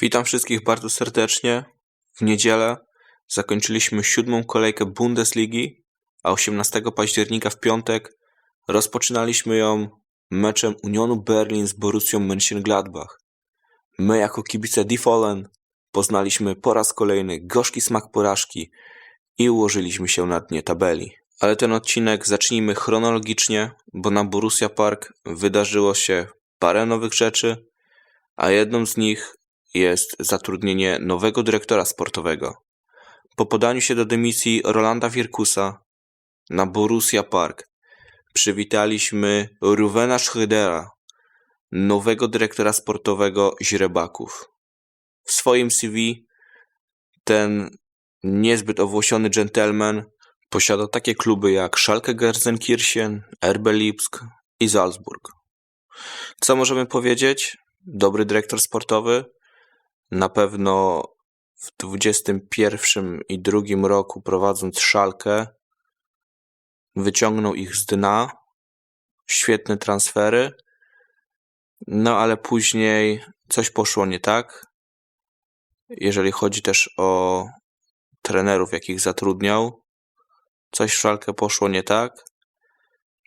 Witam wszystkich bardzo serdecznie. W niedzielę zakończyliśmy siódmą kolejkę Bundesligi, a 18 października w piątek rozpoczynaliśmy ją meczem Unionu Berlin z Borussią Mönchengladbach. My jako kibice Die Fallen poznaliśmy po raz kolejny gorzki smak porażki i ułożyliśmy się na dnie tabeli. Ale ten odcinek zacznijmy chronologicznie, bo na Borussia Park wydarzyło się parę nowych rzeczy, a jedną z nich jest zatrudnienie nowego dyrektora sportowego. Po podaniu się do dymisji Rolanda Wirkusa na Borussia Park przywitaliśmy Ruvena Schrödera, nowego dyrektora sportowego Źrebaków. W swoim CV ten niezbyt owłosiony gentleman posiada takie kluby jak Schalke Gelsenkirchen, RB Lipsk i Salzburg. Co możemy powiedzieć? Dobry dyrektor sportowy, na pewno w 21 i drugim roku prowadząc Szalkę wyciągnął ich z dna. Świetne transfery. No ale później coś poszło nie tak. Jeżeli chodzi też o trenerów, jakich zatrudniał, coś w Szalkę poszło nie tak.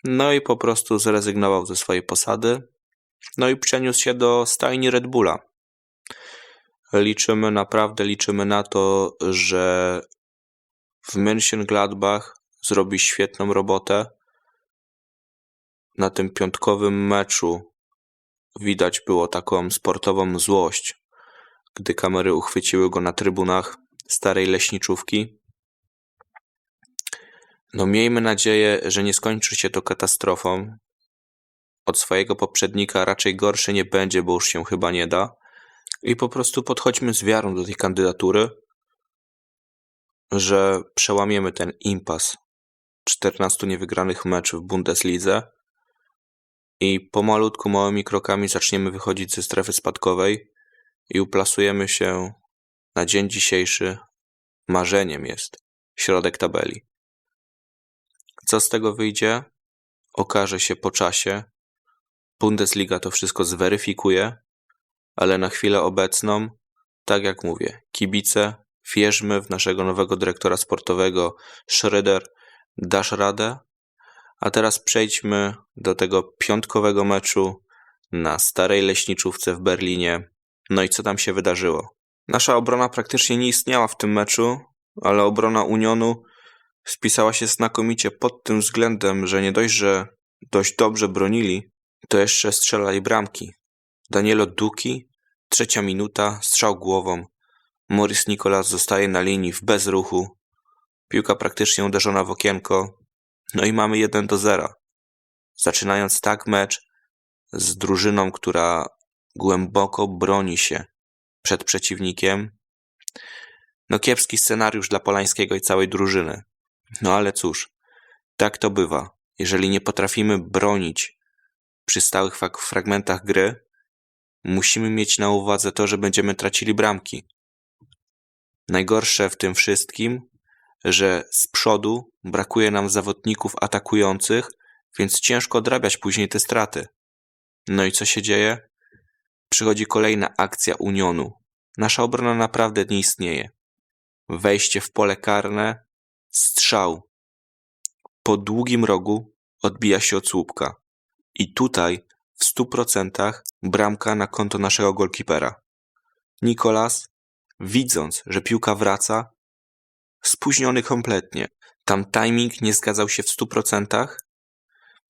No i po prostu zrezygnował ze swojej posady. No i przeniósł się do stajni Red Bulla liczymy, naprawdę liczymy na to, że w Mönchengladbach zrobi świetną robotę. Na tym piątkowym meczu widać było taką sportową złość, gdy kamery uchwyciły go na trybunach starej leśniczówki. No miejmy nadzieję, że nie skończy się to katastrofą. Od swojego poprzednika raczej gorszy nie będzie, bo już się chyba nie da. I po prostu podchodźmy z wiarą do tej kandydatury, że przełamiemy ten impas 14 niewygranych meczów w Bundeslidze i pomalutku, małymi krokami zaczniemy wychodzić ze strefy spadkowej i uplasujemy się na dzień dzisiejszy. Marzeniem jest środek tabeli. Co z tego wyjdzie? Okaże się po czasie. Bundesliga to wszystko zweryfikuje ale na chwilę obecną, tak jak mówię, kibice, wierzmy w naszego nowego dyrektora sportowego Schroeder, dasz radę. A teraz przejdźmy do tego piątkowego meczu na starej leśniczówce w Berlinie. No i co tam się wydarzyło? Nasza obrona praktycznie nie istniała w tym meczu, ale obrona Unionu spisała się znakomicie pod tym względem, że nie dość, że dość dobrze bronili, to jeszcze strzelali bramki. Danielo Duki, trzecia minuta, strzał głową. Morris Nicolas zostaje na linii w bezruchu. Piłka praktycznie uderzona w okienko. No i mamy 1 do 0. Zaczynając tak mecz z drużyną, która głęboko broni się przed przeciwnikiem. No kiepski scenariusz dla Polańskiego i całej drużyny. No ale cóż, tak to bywa. Jeżeli nie potrafimy bronić przy stałych fragmentach gry, musimy mieć na uwadze to, że będziemy tracili bramki. Najgorsze w tym wszystkim, że z przodu brakuje nam zawodników atakujących, więc ciężko odrabiać później te straty. No i co się dzieje? Przychodzi kolejna akcja Unionu. Nasza obrona naprawdę nie istnieje. Wejście w pole karne, strzał. Po długim rogu odbija się od słupka. I tutaj w stu procentach bramka na konto naszego golkipera. Nikolas, widząc, że piłka wraca, spóźniony kompletnie. Tam timing nie zgadzał się w stu procentach.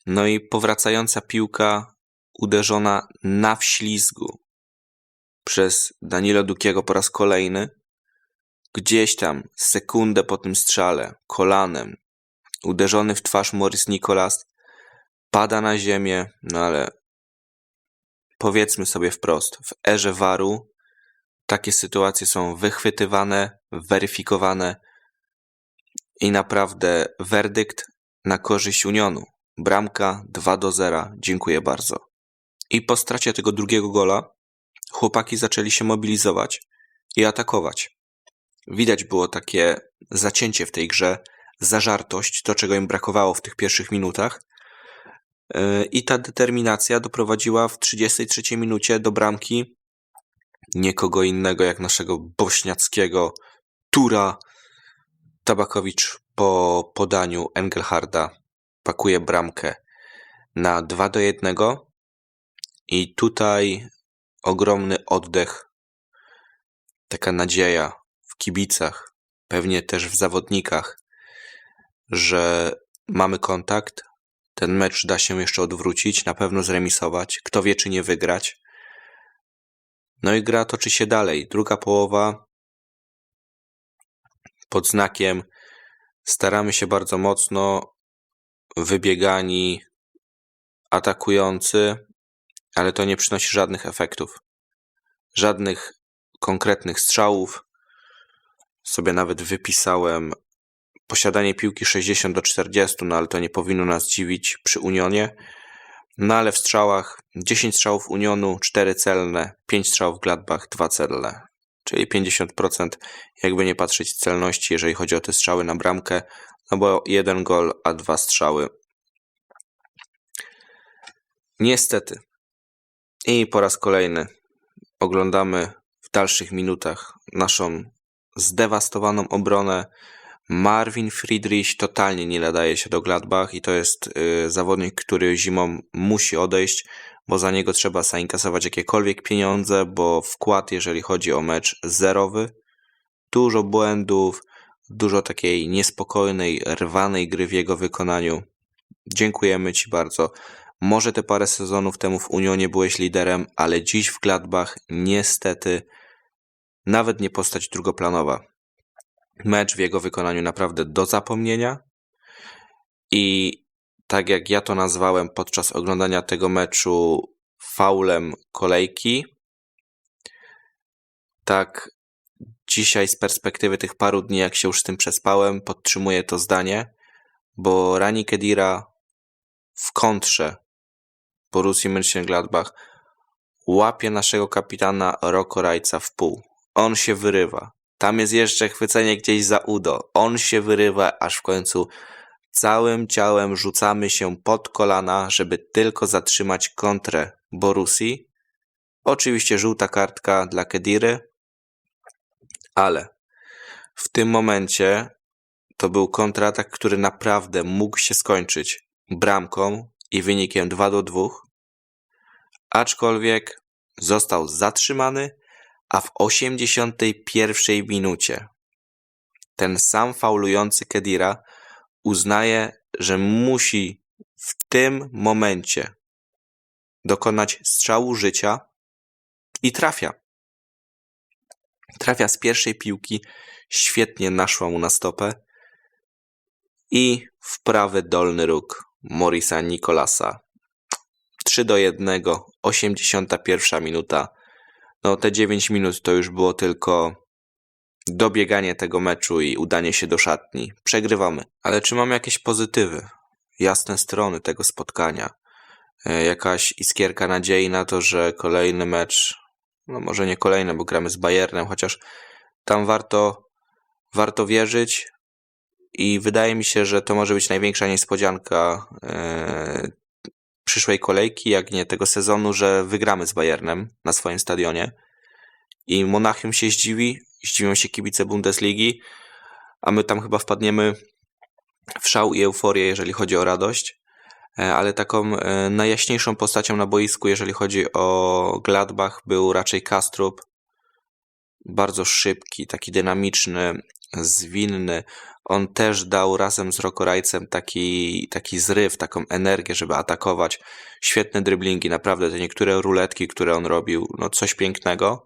No i powracająca piłka uderzona na wślizgu przez Danilo Dukiego po raz kolejny. Gdzieś tam, sekundę po tym strzale, kolanem, uderzony w twarz Morris Nicolas, pada na ziemię, no ale powiedzmy sobie wprost, w erze waru takie sytuacje są wychwytywane, weryfikowane i naprawdę werdykt na korzyść Unionu. Bramka 2 do 0. Dziękuję bardzo. I po stracie tego drugiego gola chłopaki zaczęli się mobilizować i atakować. Widać było takie zacięcie w tej grze, zażartość, to czego im brakowało w tych pierwszych minutach. E, I ta determinacja doprowadziła w 33 minucie do bramki nikogo innego jak naszego bośniackiego Tura Tabakowicz po podaniu Engelharda. Pakuje bramkę na 2 do 1 i tutaj ogromny oddech, taka nadzieja w kibicach, pewnie też w zawodnikach, że mamy kontakt, ten mecz da się jeszcze odwrócić, na pewno zremisować, kto wie czy nie wygrać. No i gra toczy się dalej. Druga połowa pod znakiem staramy się bardzo mocno, wybiegani, atakujący, ale to nie przynosi żadnych efektów. Żadnych konkretnych strzałów. Sobie nawet wypisałem posiadanie piłki 60 do 40, no ale to nie powinno nas dziwić przy Unionie. No ale w strzałach 10 strzałów Unionu, 4 celne, 5 strzałów Gladbach, 2 celne. Czyli 50% jakby nie patrzeć celności, jeżeli chodzi o te strzały na bramkę, no bo jeden gol, a dwa strzały. Niestety. I po raz kolejny oglądamy w dalszych minutach naszą zdewastowaną obronę. Marvin Friedrich totalnie nie nadaje się do Gladbach i to jest y, zawodnik, który zimą musi odejść, bo za niego trzeba zainkasować jakiekolwiek pieniądze, bo wkład, jeżeli chodzi o mecz, zerowy. Dużo błędów, dużo takiej niespokojnej, rwanej gry w jego wykonaniu. Dziękujemy Ci bardzo. Może te parę sezonów temu w Unionie byłeś liderem, ale dziś w Gladbach niestety nawet nie postać drugoplanowa. Mecz w jego wykonaniu naprawdę do zapomnienia i tak jak ja to nazwałem podczas oglądania tego meczu faulem kolejki, tak dzisiaj z perspektywy tych paru dni, jak się już z tym przespałem, podtrzymuję to zdanie, bo Rani Kedira w kontrze Borussii Mönchengladbach łapie naszego kapitana Roko Rajca w pół. On się wyrywa. Tam jest jeszcze chwycenie gdzieś za udo. On się wyrywa, aż w końcu całym ciałem rzucamy się pod kolana, żeby tylko zatrzymać kontrę Borussii. Oczywiście żółta kartka dla Kediry, ale w tym momencie to był kontratak, który naprawdę mógł się skończyć bramką i wynikiem 2 do 2, aczkolwiek został zatrzymany, a w 81 minucie ten sam faulujący Kedira uznaje, że musi w tym momencie dokonać strzału życia i trafia. Trafia z pierwszej piłki, świetnie naszła mu na stopę i w prawy dolny róg Morisa Nikolasa. 3 do 1, 81 minuta. No te 9 minut to już było tylko dobieganie tego meczu i udanie się do szatni. Przegrywamy. Ale czy mamy jakieś pozytywy? Jasne strony tego spotkania. E, Jakaś iskierka nadziei na to, że kolejny mecz, no może nie kolejny, bo gramy z Bayernem, chociaż tam warto, warto wierzyć i wydaje mi się, że to może być największa niespodzianka e, przyszłej kolejki, jak nie tego sezonu, że wygramy z Bayernem na swoim stadionie. I Monachium się zdziwi, zdziwią się kibice Bundesligi, a my tam chyba wpadniemy w szał i euforię, jeżeli chodzi o radość. E, Ale taką e, najjaśniejszą postacią na boisku, jeżeli chodzi o Gladbach, był raczej Kastrup. Bardzo szybki, taki dynamiczny, zwinny. On też dał razem z Rokorajcem taki, taki zryw, taką energię, żeby atakować. Świetne driblingi, naprawdę te niektóre ruletki, które on robił, no coś pięknego.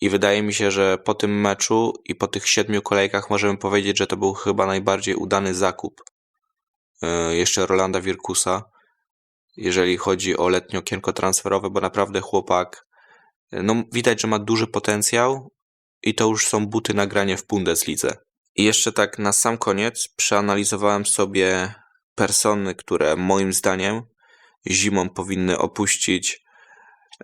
I wydaje mi się, że po tym meczu i po tych siedmiu kolejkach możemy powiedzieć, że to był chyba najbardziej udany zakup. Yy, Jeszcze Rolanda Wirkusa, jeżeli chodzi o letnie okienko transferowe, bo naprawdę chłopak, yy, no widać, że ma duży potencjał i to już są buty na granie w Bundeslidze. I jeszcze tak na sam koniec przeanalizowałem sobie persony, które moim zdaniem zimą powinny opuścić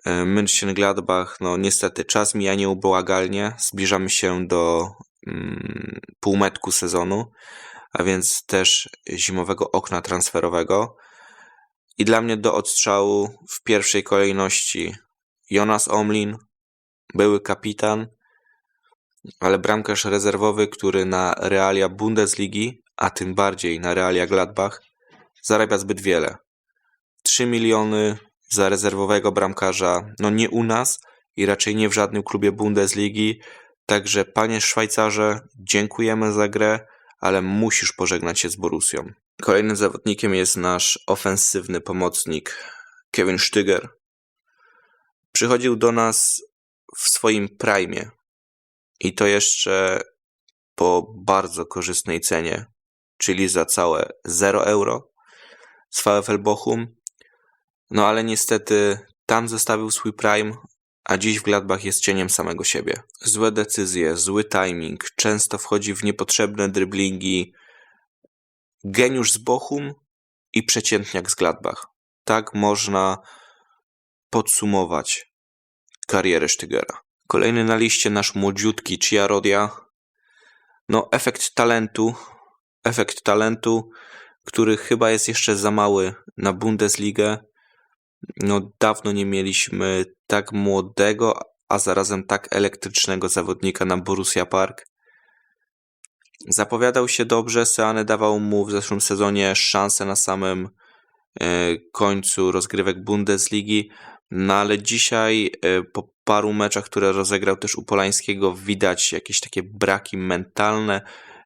e, Mönchengladbach. No niestety czas mija nieubłagalnie, zbliżamy się do mm, półmetku sezonu, a więc też zimowego okna transferowego. I dla mnie do odstrzału w pierwszej kolejności Jonas Omlin, były kapitan, ale bramkarz rezerwowy, który na realia Bundesligi, a tym bardziej na realia Gladbach, zarabia zbyt wiele. 3 miliony za rezerwowego bramkarza, no nie u nas i raczej nie w żadnym klubie Bundesligi. Także panie Szwajcarze, dziękujemy za grę, ale musisz pożegnać się z Borusią. Kolejnym zawodnikiem jest nasz ofensywny pomocnik Kevin Sztyger. Przychodził do nas w swoim prime i to jeszcze po bardzo korzystnej cenie, czyli za całe 0 euro z VfL Bochum. No ale niestety tam zostawił swój prime, a dziś w Gladbach jest cieniem samego siebie. Złe decyzje, zły timing, często wchodzi w niepotrzebne dryblingi. Geniusz z Bochum i przeciętniak z Gladbach. Tak można podsumować karierę Sztygera. Kolejny na liście nasz młodziutki Ciarodia. No, efekt talentu, efekt talentu, który chyba jest jeszcze za mały na Bundesligę. No, dawno nie mieliśmy tak młodego, a zarazem tak elektrycznego zawodnika na Borussia Park. Zapowiadał się dobrze, Seane dawał mu w zeszłym sezonie szansę na samym e, końcu rozgrywek Bundesligi, no ale dzisiaj e, po paru meczach, które rozegrał też u Polańskiego, widać jakieś takie braki mentalne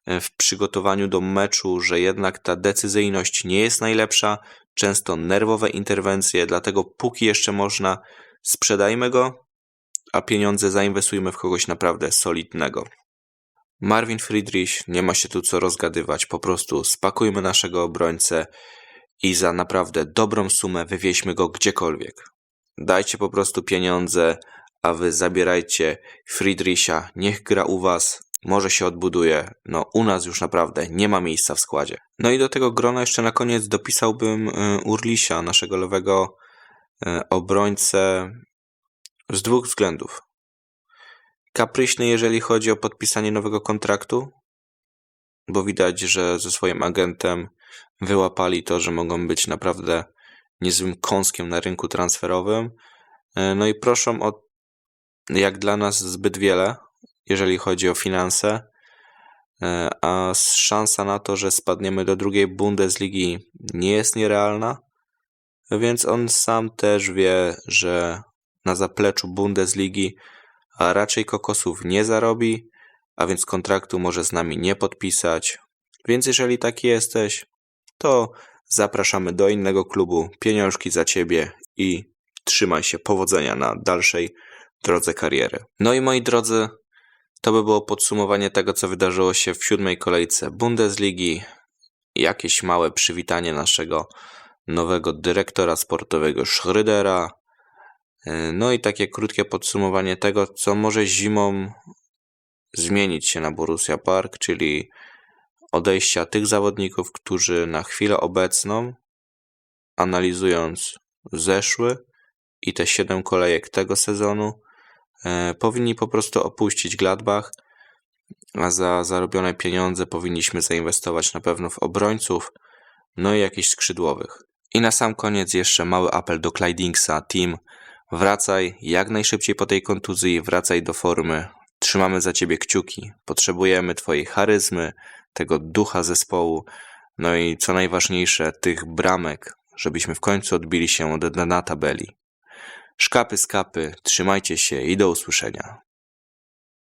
e, w przygotowaniu do meczu, że jednak ta decyzyjność nie jest najlepsza, często nerwowe interwencje, dlatego póki jeszcze można, sprzedajmy go, a pieniądze zainwestujmy w kogoś naprawdę solidnego. Marvin Friedrich, nie ma się tu co rozgadywać, po prostu spakujmy naszego obrońcę i za naprawdę dobrą sumę wywieźmy go gdziekolwiek. Dajcie po prostu pieniądze, a wy zabierajcie Friedricha, niech gra u was, może się odbuduje. No, u nas już naprawdę nie ma miejsca w składzie. No i do tego grona jeszcze na koniec dopisałbym y, Urlisia, naszego lewego y, obrońcę, z dwóch względów. Kapryśny, jeżeli chodzi o podpisanie nowego kontraktu, bo widać, że ze swoim agentem wyłapali to, że mogą być naprawdę niezłym kąskiem na rynku transferowym. E, No i proszą o, jak dla nas, zbyt wiele, jeżeli chodzi o finanse, E, a szansa na to, że spadniemy do drugiej Bundesligi nie jest nierealna, więc on sam też wie, że na zapleczu Bundesligi a raczej kokosów nie zarobi, a więc kontraktu może z nami nie podpisać. Więc jeżeli taki jesteś, to zapraszamy do innego klubu, pieniążki za ciebie i trzymaj się powodzenia na dalszej drodze kariery. No i moi drodzy, to by było podsumowanie tego, co wydarzyło się w siódmej kolejce Bundesligi. Jakieś małe przywitanie naszego nowego dyrektora sportowego Schrödera. No i takie krótkie podsumowanie tego, co może zimą zmienić się na Borussia Park, czyli odejścia tych zawodników, którzy na chwilę obecną, analizując zeszły i te siedem kolejek tego sezonu, powinni po prostu opuścić Gladbach, a za zarobione pieniądze powinniśmy zainwestować na pewno w obrońców, no i jakichś skrzydłowych. I na sam koniec jeszcze mały apel do Clydingsa, team, wracaj jak najszybciej po tej kontuzji, wracaj do formy, trzymamy za ciebie kciuki, potrzebujemy twojej charyzmy, tego ducha zespołu, no i co najważniejsze, tych bramek, żebyśmy w końcu odbili się od dna tabeli. Szkapy skapy, trzymajcie się i do usłyszenia.